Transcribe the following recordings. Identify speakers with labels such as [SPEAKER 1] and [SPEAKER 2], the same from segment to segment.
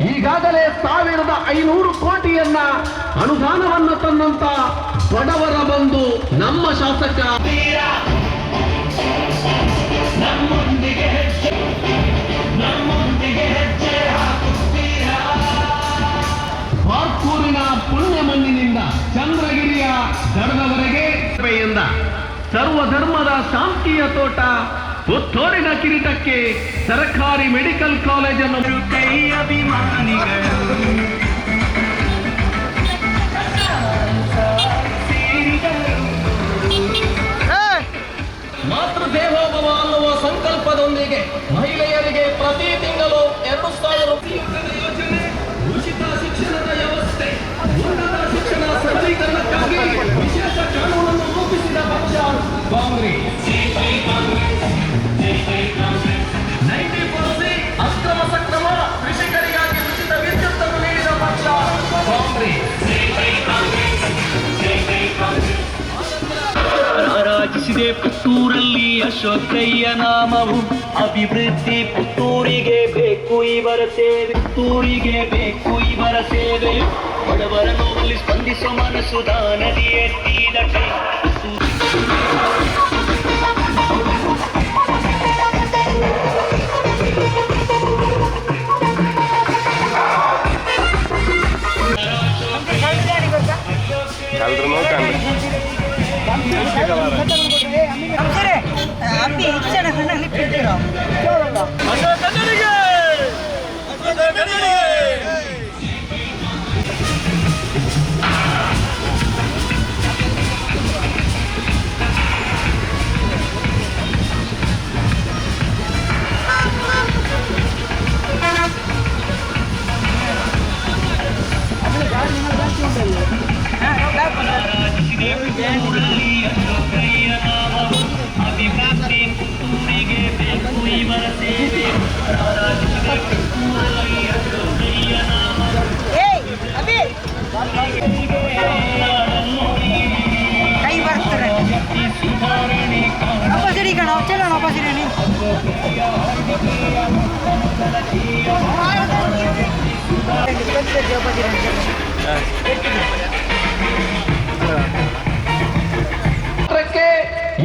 [SPEAKER 1] ಈಗಾಗಲೇ ಸಾವಿರದ ಐನೂರು ಕೋಟಿಯನ್ನ ಅನುದಾನವನ್ನು ತಂದಂತ ಬಡವರ ಬಂದು ನಮ್ಮ ಶಾಸಕ. ಬಾರ್ಕೂರಿನ ಪುಣ್ಯ ಮಣ್ಣಿನಿಂದ ಚಂದ್ರಗಿರಿಯ ದಡದವರೆಗೆ. ಸರ್ವ ಸರ್ವಧರ್ಮದ ಶಾಂತಿಯ ತೋಟ ಪುತ್ತೂರಿನ ಕಿರೀಟಕ್ಕೆ ಸರ್ಕಾರಿ ಮೆಡಿಕಲ್ ಕಾಲೇಜನ್ನು ಕೈ ಅಭಿಮಾನಿಗಳು. ಮಾತೃ ದೇವೋಭವ ಅನ್ನುವ ಸಂಕಲ್ಪದೊಂದಿಗೆ
[SPEAKER 2] ಅಶೋಕಯ್ಯ ನಾಮವು ಅಭಿವೃದ್ಧಿ. ಪುತ್ತೂರಿಗೆ ಬೇಕು ಇವರ ಸೇವೆ. ಪುತ್ತೂರಿಗೆ ಬೇಕು ಇವರ ಸೇವೆ ಬಡವರ ನೋವಲ್ಲಿ ಸ್ಪಂದಿಸುವ ಮನಸ್ಸು ದಾನದಿ ಎತ್ತಿದ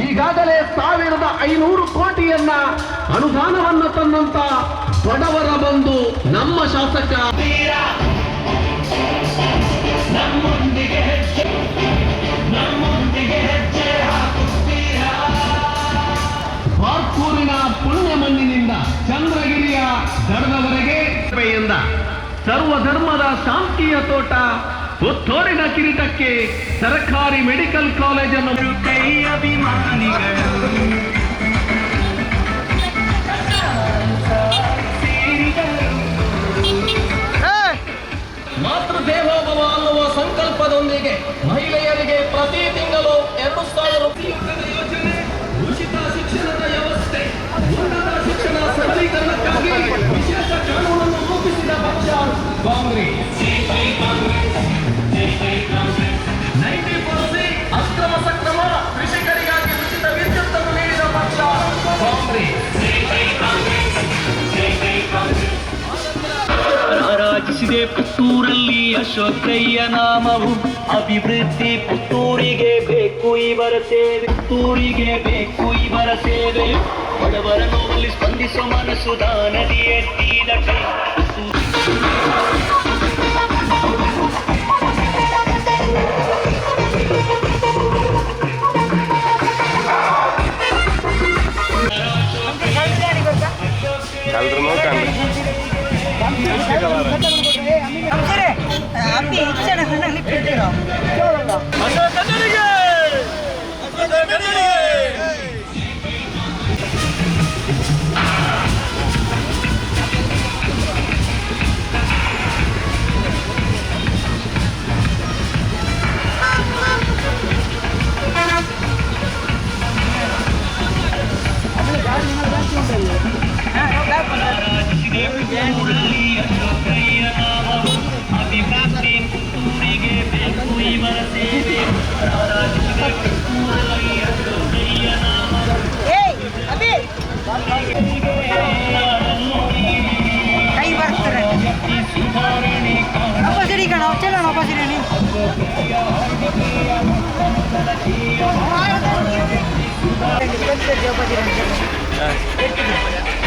[SPEAKER 1] ಈಗಾಗಲೇ ಸಾವಿರದ ಐನೂರು ಕೋಟಿಯನ್ನ ಅನುದಾನವನ್ನು ತಂದಂತ ಬಡವರ ಬಂದು ನಮ್ಮ ಶಾಸಕ ಸರ್ವಧರ್ಮದ ಶಾಂತಿಯ ತೋಟ. ಒತ್ತೋರಿನ ಕಿರೀಟಕ್ಕೆ ಸರ್ಕಾರಿ ಮೆಡಿಕಲ್ ಕಾಲೇಜನ್ನು
[SPEAKER 2] ಕೈ ಅಭಿಮಾನಿಗಳು.
[SPEAKER 1] ಮಾತೃ ದೇವೋಭವ ಅನ್ನುವ ಸಂಕಲ್ಪದೊಂದಿಗೆ ಮಹಿಳೆಯರಿಗೆ ಪ್ರತಿ ತಿಂಗಳು ಎರಡು ಸಾವಿರ
[SPEAKER 2] ಪುತ್ತೂರಲ್ಲಿ ಅಶೋಕಯ್ಯ ನಾಮವು. ಅಭಿವೃದ್ಧಿ ಪುತ್ತೂರಿಗೆ ಬೇಕು, ಇವರ ಸೇವೆ ಪುತ್ತೂರಿಗೆ ಬೇಕು, ಇವರ ಸೇವೆ. ಬಡವರ ನೋವಲ್ಲಿ ಸ್ಪಂದಿಸುವ ಮನಸ್ಸು ದಾನದಿ ಎತ್ತಿದ ಕೈ ಪುತ್ತೂರು
[SPEAKER 3] ನಮಸ್ಕಾರ Yeah,
[SPEAKER 2] we're l e a v i n a ಕೈ ಬರ್ತಾರೆ ವಾಪಸ್ ಹಿಡಿ ಕಣ
[SPEAKER 3] ಚೆಲ್ಲ ವಾಪಸ್ ಹಿಡಿ ವಾಪಸ್
[SPEAKER 2] ಹಿಡಿ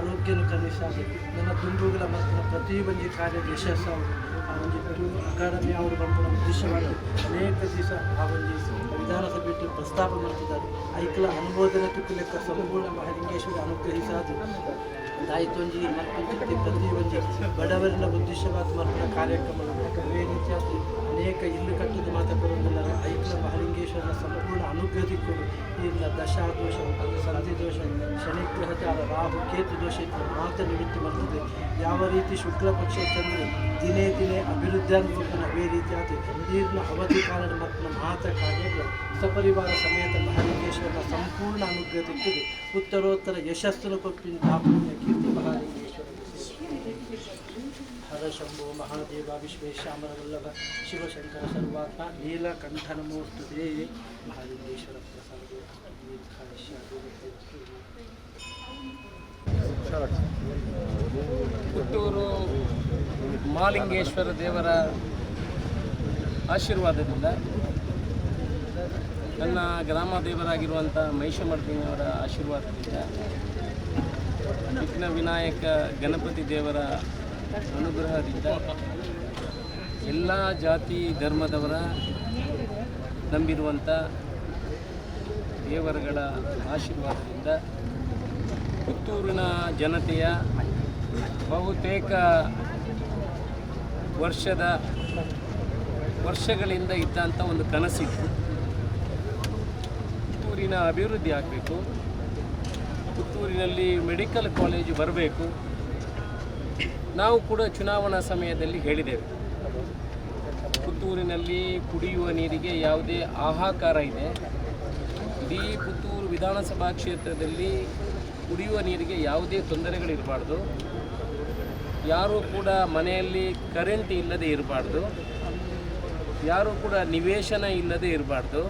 [SPEAKER 4] ಆರೋಗ್ಯನು ಕನಿಷ್ಠ ನನ್ನ ತುಂಬುಗಳ ಮತ್ತು ಪ್ರತಿ ಒಂದು ಕಾರ್ಯದ ಯಶಸ್ಸು ಆ ಒಂದು ಅಕಾಡೆಮಿ ಅವರು ಬಂದು ಉದ್ದೇಶವಾಗಿ ಅನೇಕ ದಿವಸ ಆ ಒಂದು ವಿಧಾನಸಭೆಯಲ್ಲಿ ಪ್ರಸ್ತಾಪ ಮಾಡ್ತಿದ್ದಾರೆ. ಐಕ್ಲ ಅನುಮೋದನೆ ತುಕ್ಕು ಲೆಕ್ಕ ಸಂಪೂರ್ಣ ಮಹಲಿಂಗೇಶ್ವರಿ ಅನುಗ್ರಹಿಸಾದು. ದಾಯಿತೊಂಜಿ ಮತ್ತೊಂಜಿ ಪ್ರತಿ ಒಂದು ಬಡವರಿನ ಉದ್ದೇಶವಾದ ಮಕ್ಕಳ ಕಾರ್ಯಕ್ರಮಗಳು ಅದೇ ರೀತಿಯಾಗಿ ಅನೇಕ ಇಲ್ಲು ಮಾತ ಬರುವುದಿಲ್ಲ ಐಕ್ಲ ಮಹಾಲಿಂಗೇಶ್ವರನ ಸಂಪೂರ್ಣ ಅನುಗ್ರಹಿಸಿಕೊಂಡು ಇಲ್ಲ ದಶಾದೋಷ ಸಂಧಿ ದೋಷ ಶನಿಗ್ರಹ ಜಾಲ ರಾಹು, ಕೇತು ದೋಷ ಇತ್ತು ಮಾತ್ರ ನಿಮಿತ್ತ ಬರ್ತದೆ. ಯಾವ ರೀತಿ ಶುಕ್ಲ ಪಕ್ಷ ಚಂದ್ರ ದಿನೇ ದಿನೇ ಅಭಿವೃದ್ಧಿ ಅನ್ಬೇಕು ಅದೇ ರೀತಿಯಾದ ನೀರಿನ ಅವಧಿ ಕಾಲದ ಮತ್ತು ಮಾತ ಕಾರ್ಯಗಳು ಸಪರಿವಾರ ಸಮೇತ ಮಹಾಲಿಂಗೇಶ್ವರನ ಸಂಪೂರ್ಣ ಅನುಗ್ರಹ ತೆಗೆದು ಉತ್ತರೋತ್ತರ ಯಶಸ್ಸನ್ನು ಕೊಟ್ಟಿನ ಕೀರ್ತಿ ಮಹಾಲಿಂಗೇಶ್ವರ ಶಂಭೋ ಮಹಾದೇವ ವಿಶ್ವೇಶ್ವರ ವಲ್ಲಭ ಶಿವಶಂಕರ ಸರ್ವಾತ್ಮ ನೀಲಕಂಠನ ಮೂರ್ತದೆ ಮಹಾಲಿಂಗೇಶ್ವರ ಪ್ರಸಾದ
[SPEAKER 5] ಪುತ್ತೂರು ಮಾಲಿಂಗೇಶ್ವರ ದೇವರ ಆಶೀರ್ವಾದದಿಂದ ನನ್ನ ಗ್ರಾಮ ದೇವರಾಗಿರುವಂಥ ಮಹಿಷಮರ್ದಿನಿಯವರ ಆಶೀರ್ವಾದದಿಂದ ವಿಘ್ನ ವಿನಾಯಕ ಗಣಪತಿ ದೇವರ ಅನುಗ್ರಹದಿಂದ ಎಲ್ಲ ಜಾತಿ ಧರ್ಮದವರ ನಂಬಿರುವಂಥ ದೇವರುಗಳ ಆಶೀರ್ವಾದದಿಂದ ಪುತ್ತೂರಿನ ಜನತೆಯ ಬಹುತೇಕ ವರ್ಷದ ವರ್ಷಗಳಿಂದ ಇದ್ದಂಥ ಒಂದು ಕನಸಿತ್ತು. ಪುತ್ತೂರಿನ ಅಭಿವೃದ್ಧಿ ಆಗಬೇಕು. ಪುತ್ತೂರಿನಲ್ಲಿ ಮೆಡಿಕಲ್ ಕಾಲೇಜು ಬರಬೇಕು. ನಾವು ಕೂಡ ಚುನಾವಣಾ ಸಮಯದಲ್ಲಿ ಹೇಳಿದ್ದೇವೆ. ಪುತ್ತೂರಿನಲ್ಲಿ ಕುಡಿಯುವ ನೀರಿಗೆ ಯಾವುದೇ ಆಹಾಕಾರ ಇದೆ. ಇಡೀ ಪುತ್ತೂರು ವಿಧಾನಸಭಾ ಕ್ಷೇತ್ರದಲ್ಲಿ ಕುಡಿಯುವ ನೀರಿಗೆ ಯಾವುದೇ ತೊಂದರೆಗಳಿರಬಾರ್ದು. ಯಾರೂ ಕೂಡ ಮನೆಯಲ್ಲಿ ಕರೆಂಟ್ ಇಲ್ಲದೆ ಇರಬಾರ್ದು. ಯಾರೂ ಕೂಡ ನಿವೇಶನ ಇಲ್ಲದೆ ಇರಬಾರ್ದು.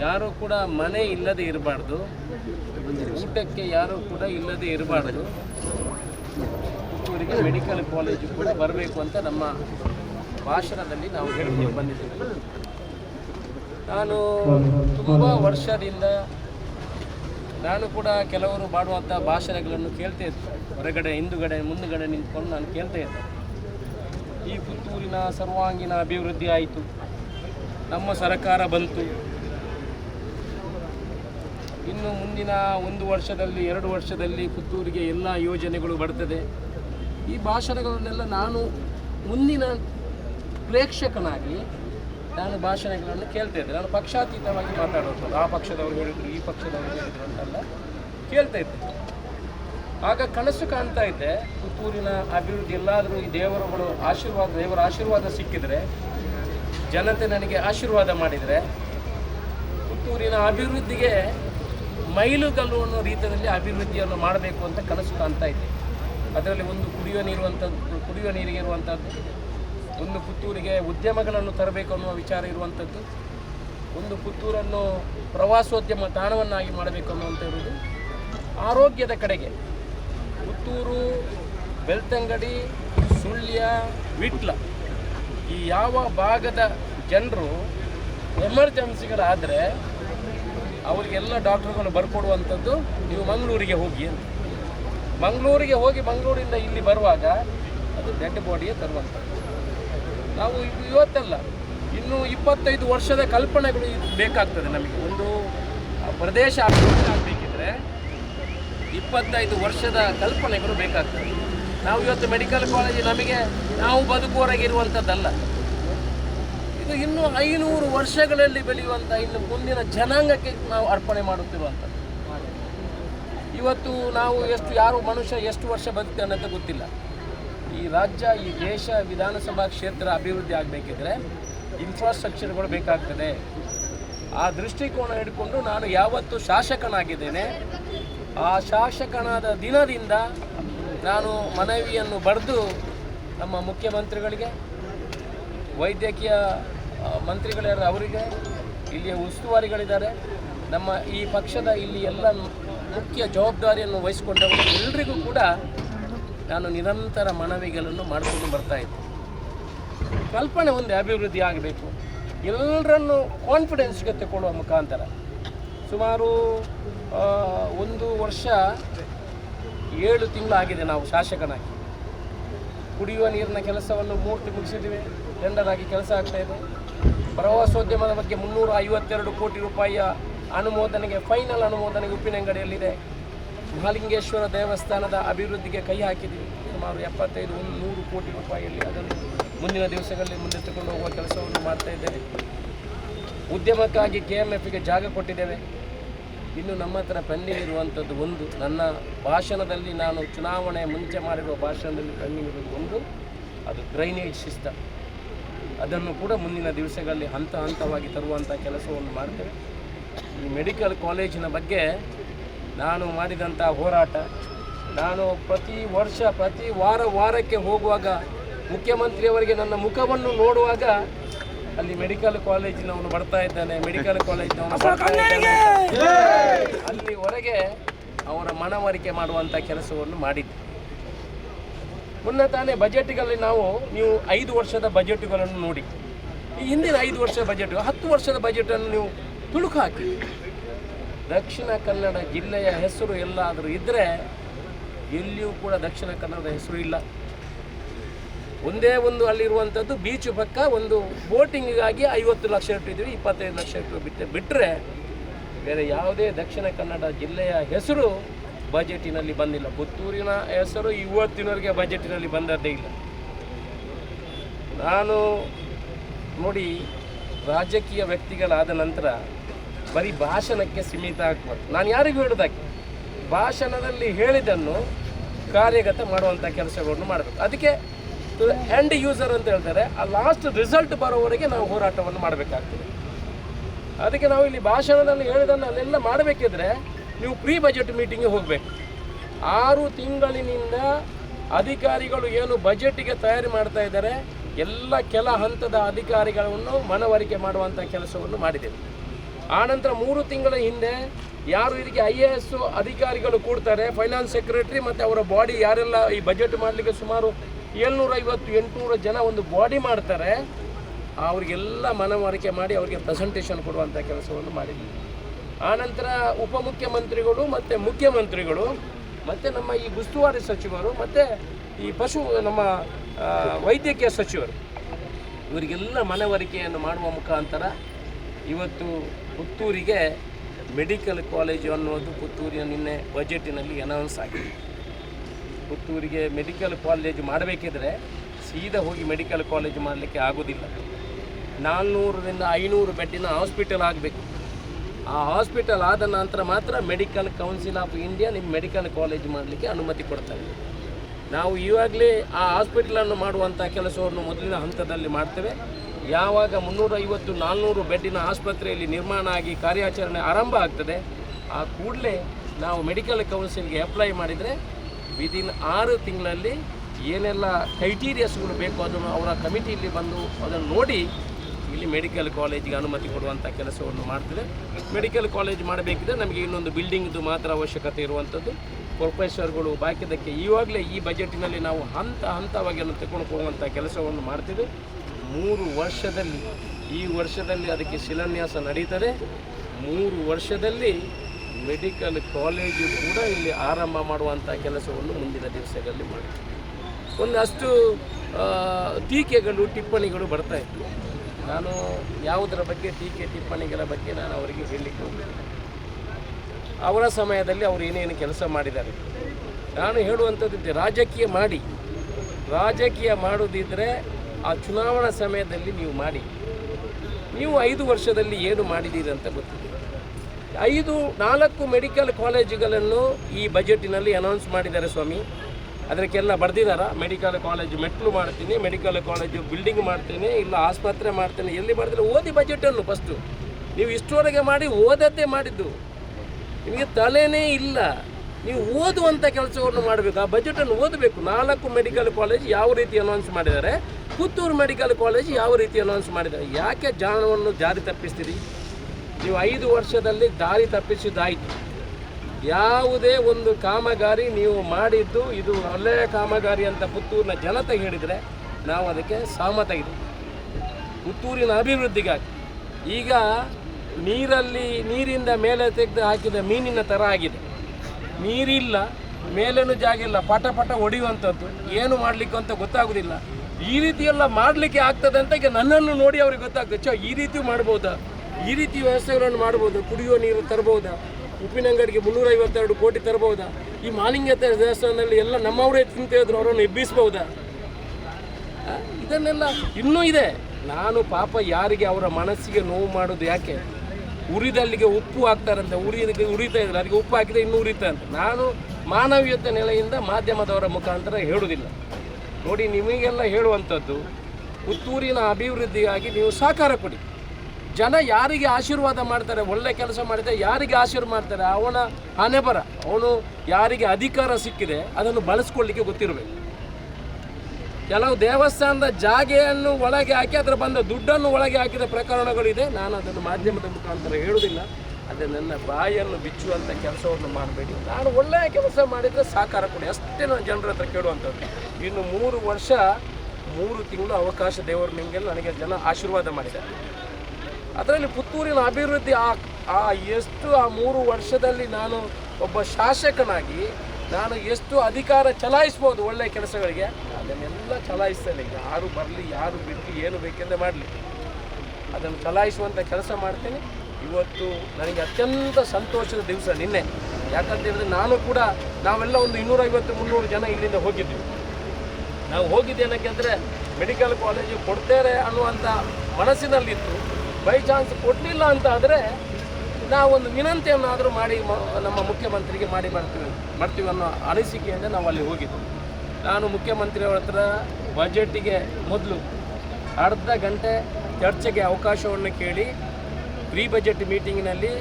[SPEAKER 5] ಯಾರೂ ಕೂಡ ಮನೆ ಇಲ್ಲದೆ ಇರಬಾರ್ದು. ಊಟಕ್ಕೆ ಯಾರೂ ಕೂಡ ಇಲ್ಲದೆ ಇರಬಾರ್ದು. ಪುತ್ತೂರಿಗೆ ಮೆಡಿಕಲ್ ಕಾಲೇಜು ಕೂಡ ಬರಬೇಕು ಅಂತ ನಮ್ಮ ಭಾಷಣದಲ್ಲಿ ನಾವು ಹೇಳಿಕೊಂಡು ಬಂದಿದ್ದೇವೆ. ನಾನು ತುಂಬ ವರ್ಷದಿಂದ ನಾನು ಕೂಡ ಕೆಲವರು ಮಾಡುವಂಥ ಭಾಷಣಗಳನ್ನು ಕೇಳ್ತಾ ಇದ್ದೆ. ಹೊರಗಡೆ, ಹಿಂದುಗಡೆ, ಮುಂದುಗಡೆ ನಿಂತ್ಕೊಂಡು ನಾನು ಕೇಳ್ತಾ ಇದ್ದೆ. ಈ ಪುತ್ತೂರಿನ ಸರ್ವಾಂಗೀಣ ಅಭಿವೃದ್ಧಿ ಆಯಿತು. ನಮ್ಮ ಸರ್ಕಾರ ಬಂತು. ಇನ್ನು ಮುಂದಿನ ಒಂದು ವರ್ಷದಲ್ಲಿ, ಎರಡು ವರ್ಷದಲ್ಲಿ ಪುತ್ತೂರಿಗೆ ಎಲ್ಲ ಯೋಜನೆಗಳು ಬರ್ತದೆ. ಈ ಭಾಷಣಗಳನ್ನೆಲ್ಲ ನಾನು ಮುಂದಿನ ಪ್ರೇಕ್ಷಕನಾಗಿ ನಾನು ಭಾಷಣಗಳನ್ನು ಕೇಳ್ತಾ ಇದ್ದೆ. ನಾನು ಪಕ್ಷಾತೀತವಾಗಿ ಮಾತಾಡೋದು ಆ ಪಕ್ಷದವರು ಹೇಳಿದ್ರು, ಈ ಪಕ್ಷದವರು ಹೇಳಿದ್ರು ಅಂತೆಲ್ಲ ಕೇಳ್ತಾ ಇದ್ದೆ. ಆಗ ಕನಸು ಕಾಣ್ತಾ ಇದ್ದೆ, ಪುತ್ತೂರಿನ ಅಭಿವೃದ್ಧಿ, ಎಲ್ಲಾದರೂ ಈ ದೇವರುಗಳು ಆಶೀರ್ವಾದ, ದೇವರ ಆಶೀರ್ವಾದ ಸಿಕ್ಕಿದರೆ, ಜನತೆ ನನಗೆ ಆಶೀರ್ವಾದ ಮಾಡಿದರೆ, ಪುತ್ತೂರಿನ ಅಭಿವೃದ್ಧಿಗೆ ಮೈಲುಗಲ್ಲು ಅನ್ನೋ ರೀತಿಯಲ್ಲಿ ಅಭಿವೃದ್ಧಿಯನ್ನು ಮಾಡಬೇಕು ಅಂತ ಕನಸು ಕಾಣ್ತಾ ಇದ್ದೆ. ಅದರಲ್ಲಿ ಒಂದು ಕುಡಿಯುವ ನೀರುವಂಥದ್ದು, ಕುಡಿಯುವ ನೀರಿಗೆ ಇರುವಂಥದ್ದು, ಒಂದು ಪುತ್ತೂರಿಗೆ ಉದ್ಯಮಗಳನ್ನು ತರಬೇಕು ಅನ್ನುವ ವಿಚಾರ ಇರುವಂಥದ್ದು, ಒಂದು ಪುತ್ತೂರನ್ನು ಪ್ರವಾಸೋದ್ಯಮ ತಾಣವನ್ನಾಗಿ ಮಾಡಬೇಕು ಅನ್ನುವಂಥ ಇರುವುದು. ಆರೋಗ್ಯದ ಕಡೆಗೆ ಪುತ್ತೂರು, ಬೆಳ್ತಂಗಡಿ, ಸುಳ್ಯ, ವಿಟ್ಲ ಈ ಯಾವ ಭಾಗದ ಜನರು ಎಮರ್ಜೆನ್ಸಿಗಳಾದರೆ ಅವರಿಗೆಲ್ಲ ಡಾಕ್ಟ್ರುಗಳು ಬರ್ಕೊಡುವಂಥದ್ದು ನೀವು ಮಂಗಳೂರಿಗೆ ಹೋಗಿ ಅಂತ. ಮಂಗಳೂರಿಗೆ ಹೋಗಿ ಮಂಗಳೂರಿಂದ ಇಲ್ಲಿ ಬರುವಾಗ ಅದು ಡೆಡ್ ಬಾಡಿಯೇ ತರುವಂಥದ್ದು ನಾವು ಇವತ್ತಲ್ಲ, ಇನ್ನು ಇಪ್ಪತ್ತೈದು ವರ್ಷದ ಕಲ್ಪನೆಗಳು ಬೇಕಾಗ್ತದೆ ನಮಗೆ. ಒಂದು ಪ್ರದೇಶ ಅಭಿವೃದ್ಧಿ ಆಗಬೇಕಿದ್ರೆ ಇಪ್ಪತ್ತೈದು ವರ್ಷದ ಕಲ್ಪನೆಗಳು ಬೇಕಾಗ್ತದೆ. ನಾವು ಇವತ್ತು ಮೆಡಿಕಲ್ ಕಾಲೇಜ್ ನಮಗೆ, ನಾವು ಬದುಕುವರಾಗಿರುವಂಥದ್ದಲ್ಲ ಇದು ಇನ್ನು ಐನೂರು ವರ್ಷಗಳಲ್ಲಿ ಬೆಳೆಯುವಂಥ ಇನ್ನು ಮುಂದಿನ ಜನಾಂಗಕ್ಕೆ ನಾವು ಅರ್ಪಣೆ ಮಾಡುತ್ತಿರುವಂಥದ್ದು ಇವತ್ತು ನಾವು ಎಷ್ಟು ಯಾರು ಮನುಷ್ಯ ಎಷ್ಟು ವರ್ಷ ಬದುಕ್ತಾನೆ ಅಂತ ಗೊತ್ತಿಲ್ಲ. ಈ ರಾಜ್ಯ, ಈ ದೇಶ, ವಿಧಾನಸಭಾ ಕ್ಷೇತ್ರ ಅಭಿವೃದ್ಧಿ ಆಗಬೇಕಿದ್ರೆ ಇನ್ಫ್ರಾಸ್ಟ್ರಕ್ಚರ್ಗಳು ಬೇಕಾಗ್ತದೆ. ಆ ದೃಷ್ಟಿಕೋನ ಹಿಡ್ಕೊಂಡು ನಾನು ಯಾವತ್ತು ಶಾಸಕನಾಗಿದ್ದೇನೆ. ಆ ಶಾಸಕನಾದ ದಿನದಿಂದ ನಾನು ಮನವಿಯನ್ನು ಬರೆದು ನಮ್ಮ ಮುಖ್ಯಮಂತ್ರಿಗಳಿಗೆ, ವೈದ್ಯಕೀಯ ಮಂತ್ರಿಗಳ ಅವರಿಗೆ, ಇಲ್ಲಿಯ ಉಸ್ತುವಾರಿಗಳಿದ್ದಾರೆ. ನಮ್ಮ ಈ ಪಕ್ಷದ ಇಲ್ಲಿ ಎಲ್ಲ ಮುಖ್ಯ ಜವಾಬ್ದಾರಿಯನ್ನು ವಹಿಸಿಕೊಂಡವರು ಎಲ್ಲರಿಗೂ ಕೂಡ ನಾನು ನಿರಂತರ ಮನವಿಗಳನ್ನು ಮಾಡಿಕೊಂಡು ಬರ್ತಾ ಇದ್ದೆ. ಕಲ್ಪನೆ ಒಂದು ಅಭಿವೃದ್ಧಿ ಆಗಬೇಕು. ಎಲ್ಲರನ್ನು ಕಾನ್ಫಿಡೆನ್ಸ್ಗೆ ತಗೊಳ್ಳುವ ಮುಖಾಂತರ. ಸುಮಾರು ಒಂದು ವರ್ಷ, ಏಳು ತಿಂಗಳಾಗಿದೆ ನಾವು ಶಾಸಕನಾಗಿ. ಕುಡಿಯುವ ನೀರಿನ ಕೆಲಸವನ್ನು ಮೂರ್ತಿ ಮುಗಿಸಿದ್ದೀವಿ ಟೆಂಡರ್ ಆಗಿ ಕೆಲಸ ಆಗ್ತಾ ಇದೆ. ಪ್ರವಾಸೋದ್ಯಮದ ಬಗ್ಗೆ ಮುನ್ನೂರ ಐವತ್ತೆರಡು ಕೋಟಿ ರೂಪಾಯಿಯ ಅನುಮೋದನೆಗೆ ಫೈನಲ್ ಅನುಮೋದನೆಗೆ ಉಪ್ಪಿನಂಗಡಿಯಲ್ಲಿದೆ ಮಹಾಲಿಂಗೇಶ್ವರ ದೇವಸ್ಥಾನದ ಅಭಿವೃದ್ಧಿಗೆ ಕೈ ಹಾಕಿದ್ದೀವಿ ಸುಮಾರು ಎಪ್ಪತ್ತೈದು ನೂರು ಕೋಟಿ ರೂಪಾಯಿಯಲ್ಲಿ ಅದನ್ನು ಮುಂದಿನ ದಿವಸಗಳಲ್ಲಿ ತಗೊಂಡು ಹೋಗುವ ಕೆಲಸವನ್ನು ಮಾಡ್ತಾ ಇದ್ದೇವೆ. ಉದ್ಯಮಕ್ಕಾಗಿ ಕೆ ಎಂ ಎಫ್ಗೆ ಜಾಗ ಕೊಟ್ಟಿದ್ದೇವೆ. ಇನ್ನು ನಮ್ಮ ಹತ್ರ ಪೆಂಡಿಂಗ್ ಇರುವಂಥದ್ದು ಒಂದು, ನನ್ನ ಭಾಷಣದಲ್ಲಿ ನಾನು ಚುನಾವಣೆ ಮುಂಚೆ ಮಾಡಿರುವ ಭಾಷಣದಲ್ಲಿ ಪೆಂಡಿಂಗ್ ಇರುವುದು ಒಂದು, ಅದು ಡ್ರೈನೇಜ್ ಸಿಸ್ಟಮ್ ಅದನ್ನು ಕೂಡ ಮುಂದಿನ ದಿವಸಗಳಲ್ಲಿ ಹಂತ ಹಂತವಾಗಿ ತರುವಂಥ ಕೆಲಸವನ್ನು ಮಾಡ್ತೇವೆ. ಈ ಮೆಡಿಕಲ್ ಕಾಲೇಜಿನ ಬಗ್ಗೆ ನಾನು ಮಾಡಿದಂಥ ಹೋರಾಟ. ನಾನು ಪ್ರತಿ ವರ್ಷ ಪ್ರತಿ ವಾರ ವಾರಕ್ಕೆ ಹೋಗುವಾಗ ಮುಖ್ಯಮಂತ್ರಿಯವರಿಗೆ ನನ್ನ ಮುಖವನ್ನು ನೋಡುವಾಗ ಅಲ್ಲಿ ಮೆಡಿಕಲ್ ಕಾಲೇಜಿನವನು ಬರ್ತಾ ಇದ್ದಾನೆ ಮೆಡಿಕಲ್ ಕಾಲೇಜಿನವನು ಬರ್ತಾ ಇದ್ದಾನೆ ಅಲ್ಲಿ ಹೊರಗೆ ಅವರ ಮನವರಿಕೆ ಮಾಡುವಂಥ ಕೆಲಸವನ್ನು ಮಾಡಿದ್ದೆ. ಮುನ್ನ ತಾನೇ ಬಜೆಟ್ಗಳಲ್ಲಿ ನಾವು ನೀವು ಐದು ವರ್ಷದ ಬಜೆಟ್ಗಳನ್ನು ನೋಡಿ. ಈ ಹಿಂದಿನ ಐದು ವರ್ಷದ ಬಜೆಟ್ ಹತ್ತು ವರ್ಷದ ಬಜೆಟನ್ನು ನೀವು ತುಳುಕು ಹಾಕಿ. ದಕ್ಷಿಣ ಕನ್ನಡ ಜಿಲ್ಲೆಯ ಹೆಸರು ಎಲ್ಲಾದರೂ ಇದ್ದರೆ ಎಲ್ಲಿಯೂ ಕೂಡ ದಕ್ಷಿಣ ಕನ್ನಡದ ಹೆಸರು ಇಲ್ಲ. ಒಂದೇ ಒಂದು ಅಲ್ಲಿರುವಂಥದ್ದು ಬೀಚು ಪಕ್ಕ ಒಂದು ಬೋಟಿಂಗಿಗಾಗಿ ಐವತ್ತು ಲಕ್ಷ ಇಟ್ಟಿದ್ದೀವಿ, ಇಪ್ಪತ್ತೈದು ಲಕ್ಷ ಇಟ್ಟು ಬಿಟ್ಟು. ಬಿಟ್ಟರೆ ಬೇರೆ ಯಾವುದೇ ದಕ್ಷಿಣ ಕನ್ನಡ ಜಿಲ್ಲೆಯ ಹೆಸರು ಬಜೆಟಿನಲ್ಲಿ ಬಂದಿಲ್ಲ. ಪುತ್ತೂರಿನ ಹೆಸರು ಇವತ್ತಿನವರೆಗೆ ಬಜೆಟಿನಲ್ಲಿ ಬಂದದ್ದೇ ಇಲ್ಲ. ನಾನು ನೋಡಿ ರಾಜಕೀಯ ವ್ಯಕ್ತಿಗಳಾದ ನಂತರ ಬರೀ ಭಾಷಣಕ್ಕೆ ಸೀಮಿತ ಆಗ್ಬಾರ್ದು. ನಾನು ಯಾರಿಗೂ ಹೇಳೋದಾಗಿ ಭಾಷಣದಲ್ಲಿ ಹೇಳಿದ್ದನ್ನು ಕಾರ್ಯಗತ ಮಾಡುವಂಥ ಕೆಲಸಗಳನ್ನು ಮಾಡಬೇಕು. ಅದಕ್ಕೆ ಎಂಡ್ ಯೂಸರ್ ಅಂತ ಹೇಳ್ತಾರೆ, ಆ ಲಾಸ್ಟ್ ರಿಸಲ್ಟ್ ಬರೋವರೆಗೆ ನಾವು ಹೋರಾಟವನ್ನು ಮಾಡಬೇಕಾಗ್ತದೆ. ಅದಕ್ಕೆ ನಾವು ಇಲ್ಲಿ ಭಾಷಣದಲ್ಲಿ ಹೇಳಿದನ್ನು ಅಲ್ಲೆಲ್ಲ ಮಾಡಬೇಕಿದ್ರೆ ನೀವು ಪ್ರೀ ಬಜೆಟ್ ಮೀಟಿಂಗ್ಗೆ ಹೋಗಬೇಕು. ಆರು ತಿಂಗಳಿನಿಂದ ಅಧಿಕಾರಿಗಳು ಏನು ಬಜೆಟಿಗೆ ತಯಾರಿ ಮಾಡ್ತಾ ಇದ್ದಾರೆ ಎಲ್ಲ ಕೆಲ ಹಂತದ ಅಧಿಕಾರಿಗಳನ್ನು ಮನವರಿಕೆ ಮಾಡುವಂಥ ಕೆಲಸವನ್ನು ಮಾಡಿದ್ದೇವೆ. ಆನಂತರ ಮೂರು ತಿಂಗಳ ಹಿಂದೆ ಯಾರು ಇದಕ್ಕೆ ಐ ಎ ಎಸ್ ಅಧಿಕಾರಿಗಳು ಕೂಡ್ತಾರೆ ಫೈನಾನ್ಸ್ ಸೆಕ್ರೆಟರಿ ಮತ್ತು ಅವರ ಬಾಡಿ ಯಾರೆಲ್ಲ ಈ ಬಜೆಟ್ ಮಾಡಲಿಕ್ಕೆ ಸುಮಾರು ಏಳ್ನೂರೈವತ್ತು, ಎಂಟುನೂರು ಜನ ಒಂದು ಬಾಡಿ ಮಾಡ್ತಾರೆ. ಅವರಿಗೆಲ್ಲ ಮನವರಿಕೆ ಮಾಡಿ ಅವರಿಗೆ ಪ್ರೆಸೆಂಟೇಷನ್ ಕೊಡುವಂಥ ಕೆಲಸವನ್ನು ಮಾಡಿದ್ದೀವಿ. ಆನಂತರ ಉಪಮುಖ್ಯಮಂತ್ರಿಗಳು ಮತ್ತು ಮುಖ್ಯಮಂತ್ರಿಗಳು ಮತ್ತು ನಮ್ಮ ಈ ಉಸ್ತುವಾರಿ ಸಚಿವರು, ಮತ್ತು ಈ ಪಶು ನಮ್ಮ ವೈದ್ಯಕೀಯ ಸಚಿವರು, ಇವರಿಗೆಲ್ಲ ಮನವರಿಕೆಯನ್ನು ಮಾಡುವ ಮುಖಾಂತರ ಇವತ್ತು ಪುತ್ತೂರಿಗೆ ಮೆಡಿಕಲ್ ಕಾಲೇಜು ಅನ್ನೋದು ಪುತ್ತೂರಿನ ನಿನ್ನೆ ಬಜೆಟಿನಲ್ಲಿ ಅನೌನ್ಸ್ ಆಗಿದೆ. ಪುತ್ತೂರಿಗೆ ಮೆಡಿಕಲ್ ಕಾಲೇಜು ಮಾಡಬೇಕಿದ್ರೆ ಸೀದಾ ಹೋಗಿ ಮೆಡಿಕಲ್ ಕಾಲೇಜು ಮಾಡಲಿಕ್ಕೆ ಆಗೋದಿಲ್ಲ. ನಾನ್ನೂರರಿಂದ ಐನೂರು ಬೆಡ್ಡಿನ ಹಾಸ್ಪಿಟಲ್ ಆಗಬೇಕು. ಆ ಹಾಸ್ಪಿಟಲ್ ಆದ ನಂತರ ಮಾತ್ರ ಮೆಡಿಕಲ್ ಕೌನ್ಸಿಲ್ ಆಫ್ ಇಂಡಿಯಾ ನಿಮ್ಮ ಮೆಡಿಕಲ್ ಕಾಲೇಜ್ ಮಾಡಲಿಕ್ಕೆ ಅನುಮತಿ ಕೊಡ್ತಾರೆ ನಾವು ಇವಾಗಲೇ ಆ ಹಾಸ್ಪಿಟಲನ್ನು ಮಾಡುವಂಥ ಕೆಲಸವನ್ನು ಮೊದಲಿನ ಹಂತದಲ್ಲಿ ಮಾಡ್ತೇವೆ. ಯಾವಾಗ ಮುನ್ನೂರೈವತ್ತು, ನಾಲ್ನೂರು ಬೆಡ್ಡಿನ ಆಸ್ಪತ್ರೆಯಲ್ಲಿ ನಿರ್ಮಾಣ ಆಗಿ ಕಾರ್ಯಾಚರಣೆ ಆರಂಭ ಆಗ್ತದೆ, ಆ ಕೂಡಲೇ ನಾವು ಮೆಡಿಕಲ್ ಕೌನ್ಸಿಲ್ಗೆ ಅಪ್ಲೈ ಮಾಡಿದರೆ ವಿದಿನ್ ಆರು ತಿಂಗಳಲ್ಲಿ ಏನೆಲ್ಲ ಕ್ರೈಟೀರಿಯಸ್ಗಳು ಬೇಕು ಅದನ್ನು ಅವರ ಕಮಿಟಿಯಲ್ಲಿ ಬಂದು ಅದನ್ನು ನೋಡಿ ಮೆಡಿಕಲ್ ಕಾಲೇಜಿಗೆ ಅನುಮತಿ ಕೊಡುವಂಥ ಕೆಲಸವನ್ನು ಮಾಡ್ತಿದೆ. ಮೆಡಿಕಲ್ ಕಾಲೇಜ್ ಮಾಡಬೇಕಿದ್ರೆ ನಮಗೆ ಇನ್ನೊಂದು ಬಿಲ್ಡಿಂಗ್ದು ಮಾತ್ರ ಅವಶ್ಯಕತೆ ಇರುವಂಥದ್ದು. ಪ್ರೊಫೆಸರ್ಗಳು ಬಾಕಿದಕ್ಕೆ ಈವಾಗಲೇ ಈ ಬಜೆಟ್ನಲ್ಲಿ ನಾವು ಹಂತ ಹಂತವಾಗಿ ಅದನ್ನು ತಗೊಂಡು ಹೋಗುವಂಥ ಕೆಲಸವನ್ನು ಮಾಡ್ತಿದೆ. ಮೂರು ವರ್ಷದಲ್ಲಿ, ಈ ವರ್ಷದಲ್ಲಿ ಅದಕ್ಕೆ ಶಿಲಾನ್ಯಾಸ ನಡೀತದೆ. ಮೂರು ವರ್ಷದಲ್ಲಿ ಮೆಡಿಕಲ್ ಕಾಲೇಜು ಕೂಡ ಇಲ್ಲಿ ಆರಂಭ ಮಾಡುವಂಥ ಕೆಲಸವನ್ನು ಮುಂದಿನ ದಿವಸಗಳಲ್ಲಿ ಮಾಡ್ತೀವಿ. ಒಂದಷ್ಟು ಟೀಕೆಗಳು, ಟಿಪ್ಪಣಿಗಳು ಬರ್ತಾ ಇತ್ತು. ನಾನು ಯಾವುದರ ಬಗ್ಗೆ ಟೀಕೆ ಟಿಪ್ಪಣಿಗಳ ಬಗ್ಗೆ ನಾನು ಅವರಿಗೆ ಹೇಳಲಿಕ್ಕೆ ಹೋಗಿದ್ದೆ ಅವರ ಸಮಯದಲ್ಲಿ ಅವರು ಏನೇನು ಕೆಲಸ ಮಾಡಿದ್ದಾರೆ. ನಾನು ಹೇಳುವಂಥದ್ದು ರಾಜಕೀಯ ಮಾಡಿ. ರಾಜಕೀಯ ಮಾಡೋದಿದ್ದರೆ ಆ ಚುನಾವಣಾ ಸಮಯದಲ್ಲಿ ನೀವು ಮಾಡಿ. ನೀವು ಐದು ವರ್ಷದಲ್ಲಿ ಏನು ಮಾಡಿದ್ದೀರಿ ಅಂತ ಗೊತ್ತಿದೆ. ಐದು ನಾಲ್ಕು ಮೆಡಿಕಲ್ ಕಾಲೇಜುಗಳನ್ನು ಈ ಬಜೆಟಿನಲ್ಲಿ ಅನೌನ್ಸ್ ಮಾಡಿದ್ದಾರೆ ಸ್ವಾಮಿ. ಅದಕ್ಕೆಲ್ಲ ಬರ್ದಿದಾರ. ಮೆಡಿಕಲ್ ಕಾಲೇಜು ಮೆಟ್ಲು ಮಾಡ್ತೀನಿ ಮೆಡಿಕಲ್ ಕಾಲೇಜು ಬಿಲ್ಡಿಂಗ್ ಮಾಡ್ತೀನಿ, ಇಲ್ಲ ಆಸ್ಪತ್ರೆ ಮಾಡ್ತೀನಿ. ಎಲ್ಲಿ ಮಾಡಿದ್ರೆ ಓದಿ ಬಜೆಟನ್ನು ಫಸ್ಟು ನೀವು ಇಷ್ಟರವರೆಗೆ ಮಾಡಿ ಓದದ್ದೇ ಮಾಡಿದ್ದು. ನಿಮಗೆ ತಲೆನೇ ಇಲ್ಲ. ನೀವು ಓದುವಂಥ ಕೆಲಸವನ್ನು ಮಾಡಬೇಕು. ಆ ಬಜೆಟನ್ನು ಓದಬೇಕು. ನಾಲ್ಕು ಮೆಡಿಕಲ್ ಕಾಲೇಜ್ ಯಾವ ರೀತಿ ಅನೌನ್ಸ್ ಮಾಡಿದ್ದಾರೆ, ಪುತ್ತೂರು ಮೆಡಿಕಲ್ ಕಾಲೇಜ್ ಯಾವ ರೀತಿ ಅನೌನ್ಸ್ ಮಾಡಿದ್ದಾರೆ. ಯಾಕೆ ಜಾಣವನ್ನು ಜಾರಿ ತಪ್ಪಿಸ್ತೀರಿ? ನೀವು ಐದು ವರ್ಷದಲ್ಲಿ ದಾರಿ ತಪ್ಪಿಸಿದ್ದಾಯಿತು. ಯಾವುದೇ ಒಂದು ಕಾಮಗಾರಿ ನೀವು ಮಾಡಿದ್ದು ಇದು ಒಳ್ಳೆಯ ಕಾಮಗಾರಿ ಅಂತ ಪುತ್ತೂರಿನ ಜನತೆ ಹೇಳಿದರೆ ನಾವು ಅದಕ್ಕೆ ಸಹಮತ ಇದೆ. ಪುತ್ತೂರಿನ ಅಭಿವೃದ್ಧಿಗಾಗಿ. ಈಗ ನೀರಲ್ಲಿ, ನೀರಿಂದ ಮೇಲೆ ತೆಗೆದು ಹಾಕಿದ ಮೀನಿನ ಥರ ಆಗಿದೆ. ನೀರಿಲ್ಲ, ಮೇಲೇನು ಜಾಗ ಇಲ್ಲ, ಪಟ ಪಟ ಹೊಡೆಯುವಂಥದ್ದು ಏನು ಮಾಡಲಿಕ್ಕೆ ಅಂತ ಗೊತ್ತಾಗೋದಿಲ್ಲ. ಈ ರೀತಿಯೆಲ್ಲ ಮಾಡಲಿಕ್ಕೆ ಆಗ್ತದೆ ಅಂತ ಈಗ ನನ್ನನ್ನು ನೋಡಿ ಅವ್ರಿಗೆ ಗೊತ್ತಾಗ್ತದೆ. ಚೋ ಈ ರೀತಿ ಮಾಡ್ಬೋದಾ? ಈ ರೀತಿ ವ್ಯವಸ್ಥೆಗಳನ್ನು ಮಾಡ್ಬೋದು, ಕುಡಿಯೋ ನೀರು ತರ್ಬೋದಾ? ಉಪ್ಪಿನಂಗಡಿಗೆ ಮುನ್ನೂರೈವತ್ತೆರಡು ಕೋಟಿ ತರಬಹುದಾ? ಈ ಮಾಲಿಂಗ ದೇವಸ್ಥಾನದಲ್ಲಿ ಎಲ್ಲ ನಮ್ಮವರೇ ತಿಂತಿದ್ರು ಅವರನ್ನು ಎಬ್ಬಿಸಬಹುದಾ? ಇದನ್ನೆಲ್ಲ ಇನ್ನೂ ಇದೆ. ನಾನು ಪಾಪ ಯಾರಿಗೆ ಅವರ ಮನಸ್ಸಿಗೆ ನೋವು ಮಾಡೋದು ಯಾಕೆ? ಉರಿದಲ್ಲಿಗೆ ಉಪ್ಪು ಹಾಕ್ತಾರಂತೆ ಉರಿ ಉರಿತಾ ಇದ್ರೆ ಅದಕ್ಕೆ ಉಪ್ಪು ಹಾಕಿದ್ರೆ ಇನ್ನೂ ಉರಿತಾ ಅಂತ ನಾನು ಮಾನವೀಯತೆ ನೆಲೆಯಿಂದ ಮಾಧ್ಯಮದವರ ಮುಖಾಂತರ ಹೇಳುವುದಿಲ್ಲ. ನೋಡಿ, ನಿಮಗೆಲ್ಲ ಹೇಳುವಂಥದ್ದು, ಪುತ್ತೂರಿನ ಅಭಿವೃದ್ಧಿಗಾಗಿ ನೀವು ಸಹಕಾರ ಕೊಡಿ. ಜನ ಯಾರಿಗೆ ಆಶೀರ್ವಾದ ಮಾಡ್ತಾರೆ, ಒಳ್ಳೆ ಕೆಲಸ ಮಾಡಿದರೆ ಯಾರಿಗೆ ಆಶೀರ್ವಾದ ಮಾಡ್ತಾರೆ, ಅವನ ಹಣೆ ಬರ, ಅವನು ಯಾರಿಗೆ ಅಧಿಕಾರ ಸಿಕ್ಕಿದೆ, ಅದನ್ನು ಬಳಸ್ಕೊಳ್ಳಿಕ್ಕೆ ಗೊತ್ತಿರಬೇಕು. ಕೆಲವು ದೇವಸ್ಥಾನದ ಜಾಗೆಯನ್ನು ಒಳಗೆ ಹಾಕಿ, ಅದರ ಬಂದ ದುಡ್ಡನ್ನು ಒಳಗೆ ಹಾಕಿದ ಪ್ರಕರಣಗಳಿದೆ. ನಾನು ಅದನ್ನು ಮಾಧ್ಯಮದ ಮುಖಾಂತರ ಹೇಳುವುದಿಲ್ಲ. ಅದೇ ನನ್ನ ಬಾಯನ್ನು ಬಿಚ್ಚುವಂಥ ಕೆಲಸವನ್ನು ಮಾಡಬೇಡಿ. ನಾನು ಒಳ್ಳೆಯ ಕೆಲಸ ಮಾಡಿದರೆ ಸಹಕಾರ ಕೊಡಿ. ಅಷ್ಟೇ ನಾನು ಜನರ ಹತ್ರ ಕೇಳುವಂಥದ್ದು. ಇನ್ನು ಮೂರು ವರ್ಷ, ಮೂರು ತಿಂಗಳು ಅವಕಾಶ ದೇವರು ನಿಮಗೆಲ್ಲ ನನಗೆ ಜನ ಆಶೀರ್ವಾದ ಮಾಡಿದ್ದಾರೆ. ಅದರಲ್ಲಿ ಪುತ್ತೂರಿನ ಅಭಿವೃದ್ಧಿ ಆ ಆ ಎಷ್ಟು ಆ ಮೂರು ವರ್ಷದಲ್ಲಿ ನಾನು ಒಬ್ಬ ಶಾಸಕನಾಗಿ ನಾನು ಎಷ್ಟು ಅಧಿಕಾರ ಚಲಾಯಿಸ್ಬೋದು ಒಳ್ಳೆಯ ಕೆಲಸಗಳಿಗೆ, ಅದನ್ನೆಲ್ಲ ಚಲಾಯಿಸ್ತೇನೆ. ಯಾರು ಬರಲಿ, ಯಾರು ಬಿಡಲಿ, ಏನು ಬೇಕೆಂದೇ ಮಾಡಲಿ. ಅದನ್ನು ಚಲಾಯಿಸುವಂಥ ಕೆಲಸ ಮಾಡ್ತೇನೆ. ಇವತ್ತು ನನಗೆ ಅತ್ಯಂತ ಸಂತೋಷದ ದಿವಸ ನಿನ್ನೆ. ಯಾಕಂತ ನಾನು ಕೂಡ ನಾವೆಲ್ಲ ಒಂದು ಇನ್ನೂರೈವತ್ತು, ಮುನ್ನೂರು ಜನ ಇಲ್ಲಿಂದ ಹೋಗಿದ್ದೀವಿ ನಾವು ಹೋಗಿದ್ದೇನಕ್ಕೆ ಅಂದರೆ ಮೆಡಿಕಲ್ ಕಾಲೇಜು ಕೊಡ್ತೇವೆ ಅನ್ನುವಂಥ ಮನಸ್ಸಿನಲ್ಲಿತ್ತು. ಬೈ ಚಾನ್ಸ್ ಕೊಡಲಿಲ್ಲ ಅಂತ ಆದರೆ ನಾವೊಂದು ವಿನಂತಿಯನ್ನಾದರೂ ಮಾಡಿ ನಮ್ಮ ಮುಖ್ಯಮಂತ್ರಿಗೆ ಮಾಡಿ ಮಾಡ್ತೀವಿ ಮಾಡ್ತೀವಿ ಅನ್ನೋ ಅನಿಸಿಕೆಯಿಂದ ನಾವು ಅಲ್ಲಿ ಹೋಗಿದ್ದು ನಾನು ಮುಖ್ಯಮಂತ್ರಿಯವರ ಹತ್ರ ಬಜೆಟಿಗೆ ಮೊದಲು ಅರ್ಧ ಗಂಟೆ ಚರ್ಚೆಗೆ ಅವಕಾಶವನ್ನು ಕೇಳಿ, ಪ್ರೀ ಬಜೆಟ್ ಮೀಟಿಂಗಿನಲ್ಲಿ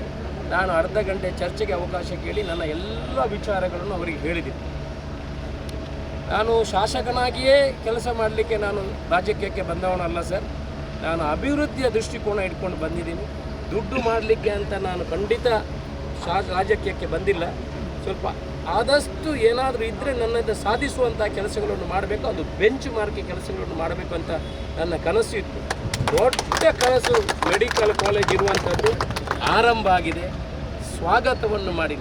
[SPEAKER 5] ನಾನು ಅರ್ಧ ಗಂಟೆ ಚರ್ಚೆಗೆ ಅವಕಾಶ ಕೇಳಿ ನನ್ನ ಎಲ್ಲ ವಿಚಾರಗಳನ್ನು ಅವರಿಗೆ ಹೇಳಿದ್ದೀನಿ ನಾನು ಶಾಸಕನಾಗಿಯೇ ಕೆಲಸ ಮಾಡಲಿಕ್ಕೆ ನಾನು ರಾಜಕೀಯಕ್ಕೆ ಬಂದವನಲ್ಲ ಸರ್. ನಾನು ಅಭಿವೃದ್ಧಿಯ ದೃಷ್ಟಿಕೋನ ಇಟ್ಕೊಂಡು ಬಂದಿದ್ದೀನಿ. ದುಡ್ಡು ಮಾಡಲಿಕ್ಕೆ ಅಂತ ನಾನು ಖಂಡಿತ ರಾಜಕೀಯಕ್ಕೆ ಬಂದಿಲ್ಲ. ಸ್ವಲ್ಪ ಆದಷ್ಟು ಏನಾದರೂ ಇದ್ದರೆ ನನ್ನಿಂದ ಸಾಧಿಸುವಂಥ ಕೆಲಸಗಳನ್ನು ಮಾಡಬೇಕು, ಅದು ಬೆಂಚ್ ಮಾರ್ಕ್ ಕೆಲಸಗಳನ್ನು ಮಾಡಬೇಕು ಅಂತ ನನ್ನ ಕನಸು ಇತ್ತು. ದೊಡ್ಡ ಕನಸು ಮೆಡಿಕಲ್ ಕಾಲೇಜ್ ಇರುವಂಥದ್ದು ಆರಂಭ ಆಗಿದೆ. ಸ್ವಾಗತವನ್ನು ಮಾಡಿ.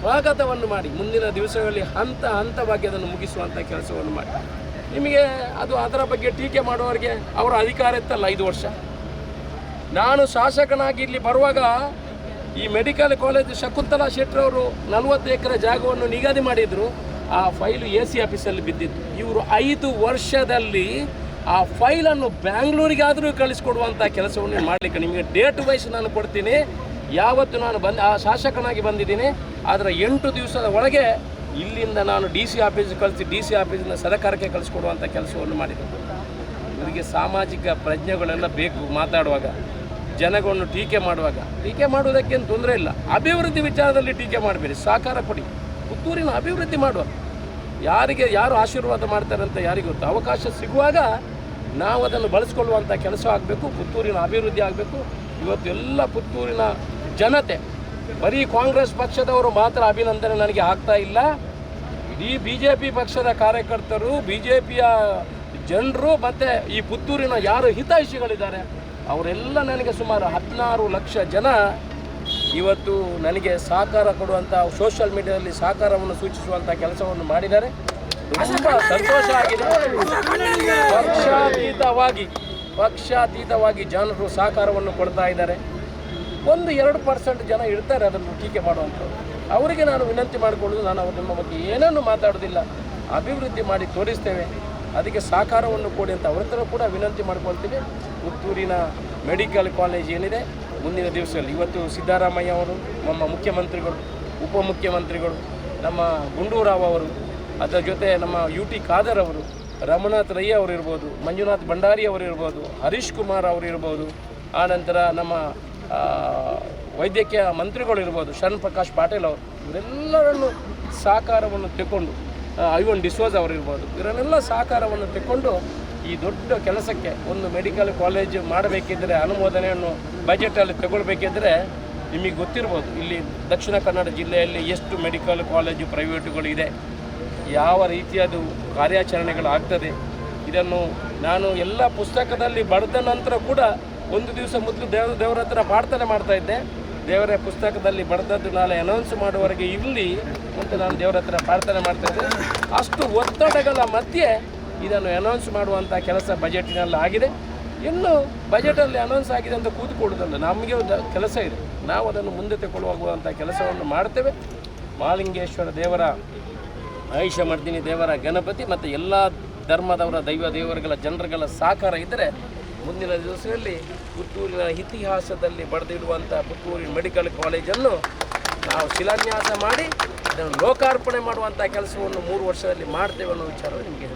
[SPEAKER 5] ಸ್ವಾಗತವನ್ನು ಮಾಡಿ. ಮುಂದಿನ ದಿವಸಗಳಲ್ಲಿ ಹಂತ ಹಂತವಾಗಿ ಅದನ್ನು ಮುಗಿಸುವಂಥ ಕೆಲಸವನ್ನು ಮಾಡಿ. ನಿಮಗೆ ಅದು ಅದರ ಬಗ್ಗೆ ಟೀಕೆ ಮಾಡುವವರಿಗೆ ಅವರ ಅಧಿಕಾರ ಇತ್ತಲ್ಲ ಐದು ವರ್ಷ? ನಾನು ಶಾಸಕನಾಗಿ ಇಲ್ಲಿ ಬರುವಾಗ ಈ ಮೆಡಿಕಲ್ ಕಾಲೇಜ್ ಶಕುಂತಲಾ ಶೆಟ್ಟರವರು ನಲವತ್ತು ಎಕರೆ ಜಾಗವನ್ನು ನಿಗದಿ ಮಾಡಿದರು. ಆ ಫೈಲು ಎ ಸಿ ಆಫೀಸಲ್ಲಿ ಬಿದ್ದಿತ್ತು. ಇವರು ಐದು ವರ್ಷದಲ್ಲಿ ಆ ಫೈಲನ್ನು ಬ್ಯಾಂಗ್ಳೂರಿಗಾದರೂ ಕಳಿಸ್ಕೊಡುವಂಥ ಕೆಲಸವನ್ನು ಮಾಡಲಿಕ್ಕೆ ನಿಮಗೆ ಡೇಟ್ ವೈಸ್ ನಾನು ಕೊಡ್ತೀನಿ. ಯಾವತ್ತು ನಾನು ಬಂದು ಆ ಶಾಸಕನಾಗಿ ಬಂದಿದ್ದೀನಿ. ಅದರ ಎಂಟು ದಿವಸದ ಒಳಗೆ ಇಲ್ಲಿಂದ ನಾನು ಡಿ ಸಿ ಆಫೀಸ್ ಕಳಿಸಿ ಡಿ ಸಿ ಆಫೀಸಿನ ಸರಕಾರಕ್ಕೆ ಕಳಿಸ್ಕೊಡುವಂಥ ಕೆಲಸವನ್ನು ಮಾಡಿದ್ದು ಇವರಿಗೆ ಸಾಮಾಜಿಕ ಪ್ರಜ್ಞೆಗಳೆಲ್ಲ ಬೇಕು ಮಾತಾಡುವಾಗ ಜನಗಳನ್ನು ಟೀಕೆ ಮಾಡುವಾಗ. ಟೀಕೆ ಮಾಡುವುದಕ್ಕೇನು ತೊಂದರೆ ಇಲ್ಲ. ಅಭಿವೃದ್ಧಿ ವಿಚಾರದಲ್ಲಿ ಟೀಕೆ ಮಾಡಬೇಡಿ. ಸಹಕಾರ ಕೊಡಿ. ಪುತ್ತೂರಿನ ಅಭಿವೃದ್ಧಿ ಮಾಡುವ. ಯಾರಿಗೆ, ಯಾರು ಆಶೀರ್ವಾದ ಮಾಡ್ತಾರೆ ಅಂತ ಯಾರಿಗೂ ಗೊತ್ತು? ಅವಕಾಶ ಸಿಗುವಾಗ ನಾವು ಅದನ್ನು ಬಳಸ್ಕೊಳ್ಳುವಂಥ ಕೆಲಸ ಆಗಬೇಕು. ಪುತ್ತೂರಿನ ಅಭಿವೃದ್ಧಿ ಆಗಬೇಕು. ಇವತ್ತು ಎಲ್ಲ ಪುತ್ತೂರಿನ ಜನತೆ ಬರೀ ಕಾಂಗ್ರೆಸ್ ಪಕ್ಷದವರು ಮಾತ್ರ ಅಭಿನಂದನೆ ನನಗೆ ಆಗ್ತಾ ಇಲ್ಲ. ಇಡೀ ಬಿ ಜೆ ಪಿ ಪಕ್ಷದ ಕಾರ್ಯಕರ್ತರು ಬಿ ಜೆ ಪಿಯ ಜನರು ಮತ್ತು ಈ ಪುತ್ತೂರಿನ ಯಾರು ಹಿತೈಷಿಗಳಿದ್ದಾರೆ ಅವರೆಲ್ಲ ನನಗೆ ಸುಮಾರು ಹದಿನಾರು ಲಕ್ಷ ಜನ ಇವತ್ತು ನನಗೆ ಸಹಕಾರ ಕೊಡುವಂಥ ಸೋಷಿಯಲ್ ಮೀಡಿಯಾದಲ್ಲಿ ಸಹಕಾರವನ್ನು ಸೂಚಿಸುವಂಥ ಕೆಲಸವನ್ನು ಮಾಡಿದ್ದಾರೆ. ತುಂಬ ಸಂತೋಷ ಆಗಿದೆ. ಪಕ್ಷಾತೀತವಾಗಿ ಪಕ್ಷಾತೀತವಾಗಿ ಜನರು ಸಹಕಾರವನ್ನು ಕೊಡ್ತಾ ಇದ್ದಾರೆ. ಒಂದು ಎರಡು ಪರ್ಸೆಂಟ್ ಜನ ಇರ್ತಾರೆ ಅದನ್ನು ಟೀಕೆ ಮಾಡುವಂಥವ್ರು. ಅವರಿಗೆ ನಾನು ವಿನಂತಿ ಮಾಡಿಕೊಳ್ಳೋದು ನಾನು ಅವ್ರ ನಿಮ್ಮ ಬಗ್ಗೆ ಏನನ್ನು ಮಾತಾಡೋದಿಲ್ಲ. ಅಭಿವೃದ್ಧಿ ಮಾಡಿ ತೋರಿಸ್ತೇವೆ. ಅದಕ್ಕೆ ಸಹಕಾರವನ್ನು ಕೊಡಿ ಅಂತ ಅವ್ರ ಹತ್ರ ಕೂಡ ವಿನಂತಿ ಮಾಡ್ಕೊಳ್ತೀವಿ. ಪುತ್ತೂರಿನ ಮೆಡಿಕಲ್ ಕಾಲೇಜ್ ಏನಿದೆ, ಮುಂದಿನ ದಿವಸದಲ್ಲಿ. ಇವತ್ತು ಸಿದ್ದರಾಮಯ್ಯ ಅವರು, ನಮ್ಮ ಮುಖ್ಯಮಂತ್ರಿಗಳು, ಉಪಮುಖ್ಯಮಂತ್ರಿಗಳು, ನಮ್ಮ ಗುಂಡೂರಾವ್ ಅವರು, ಅದರ ಜೊತೆ ನಮ್ಮ ಯು ಟಿ ಖಾದರ್ ಅವರು ರಮನಾಥ್ ರೈ ಅವರು ಇರ್ಬೋದು, ಮಂಜುನಾಥ್ ಭಂಡಾರಿ ಅವರು ಇರ್ಬೋದು, ಹರೀಶ್ ಕುಮಾರ್ ಅವರು ಇರ್ಬೋದು. ಆನಂತರ ನಮ್ಮ ವೈದ್ಯಕೀಯ ಮಂತ್ರಿಗಳಿರ್ಬೋದು ಶರಣ್ ಪ್ರಕಾಶ್ ಪಾಟೀಲ್ ಅವರು, ಇವರೆಲ್ಲರನ್ನು ಸಹಕಾರವನ್ನು ತೆಕ್ಕೊಂಡು ಐವನ್ ಡಿಸೋಜ್ ಅವರು ಇರ್ಬೋದು, ಇವರನ್ನೆಲ್ಲ ಸಹಕಾರವನ್ನು ತೆಕ್ಕೊಂಡು ಈ ದೊಡ್ಡ ಕೆಲಸಕ್ಕೆ ಒಂದು ಮೆಡಿಕಲ್ ಕಾಲೇಜ್ ಮಾಡಬೇಕಿದ್ದರೆ ಅನುಮೋದನೆಯನ್ನು ಬಜೆಟಲ್ಲಿ ತಗೊಳ್ಬೇಕಿದ್ರೆ ನಿಮಗೆ ಗೊತ್ತಿರ್ಬೋದು, ಇಲ್ಲಿ ದಕ್ಷಿಣ ಕನ್ನಡ ಜಿಲ್ಲೆಯಲ್ಲಿ ಎಷ್ಟು ಮೆಡಿಕಲ್ ಕಾಲೇಜು ಪ್ರೈವೇಟುಗಳಿದೆ ಯಾವ ರೀತಿಯದು ಕಾರ್ಯಾಚರಣೆಗಳಾಗ್ತದೆ ಇದನ್ನು ನಾನು ಎಲ್ಲ ಪುಸ್ತಕದಲ್ಲಿ ಬರೆದ ನಂತರ ಕೂಡ ಒಂದು ದಿವಸ ಮೊದಲು ದೇವ ದೇವರ ಹತ್ರ ಪ್ರಾರ್ಥನೆ ಮಾಡ್ತಾ ಇದ್ದೆ. ದೇವರ ಪುಸ್ತಕದಲ್ಲಿ ಬರೆದದ್ದು ನಾನು ಅನೌನ್ಸ್ ಮಾಡುವವರೆಗೆ ಇರಲಿ ಅಂತ ನಾನು ದೇವರ ಹತ್ರ ಪ್ರಾರ್ಥನೆ ಮಾಡ್ತಾ ಇದ್ದೆ. ಅಷ್ಟು ಒತ್ತಡಗಳ ಮಧ್ಯೆ ಇದನ್ನು ಅನೌನ್ಸ್ ಮಾಡುವಂಥ ಕೆಲಸ ಬಜೆಟ್ನಲ್ಲಿ ಆಗಿದೆ. ಇನ್ನು ಬಜೆಟಲ್ಲಿ ಅನೌನ್ಸ್ ಆಗಿದೆ ಅಂತ ಕೂತ್ಕೊಳ್ಳೋದಲ್ಲ, ನಮಗೆ ಒಂದು ಕೆಲಸ ಇದೆ. ನಾವು ಅದನ್ನು ಮುಂದೆ ತಗೊಳ್ಳುವಂಥ ಕೆಲಸವನ್ನು ಮಾಡ್ತೇವೆ. ಮಾಲಿಂಗೇಶ್ವರ ದೇವರ ಆಯುಷ ಮಾಡ್ತೀನಿ ದೇವರ ಗಣಪತಿ ಮತ್ತು ಎಲ್ಲ ಧರ್ಮದವರ ದೈವ ದೇವರುಗಳ ಜನರುಗಳ ಸಹಕಾರ ಇದ್ದರೆ ಮುಂದಿನ ದಿವಸದಲ್ಲಿ ಪುತ್ತೂರಿನ ಇತಿಹಾಸದಲ್ಲಿ ಬರೆದಿಡುವಂಥ ಪುತ್ತೂರಿನ ಮೆಡಿಕಲ್ ಕಾಲೇಜನ್ನು ನಾವು ಶಿಲಾನ್ಯಾಸ ಮಾಡಿ ಅದನ್ನು ಲೋಕಾರ್ಪಣೆ ಮಾಡುವಂಥ ಕೆಲಸವನ್ನು ಮೂರು ವರ್ಷದಲ್ಲಿ ಮಾಡ್ತೇವೆ ಅನ್ನೋ ವಿಚಾರ ನಿಮಗೆ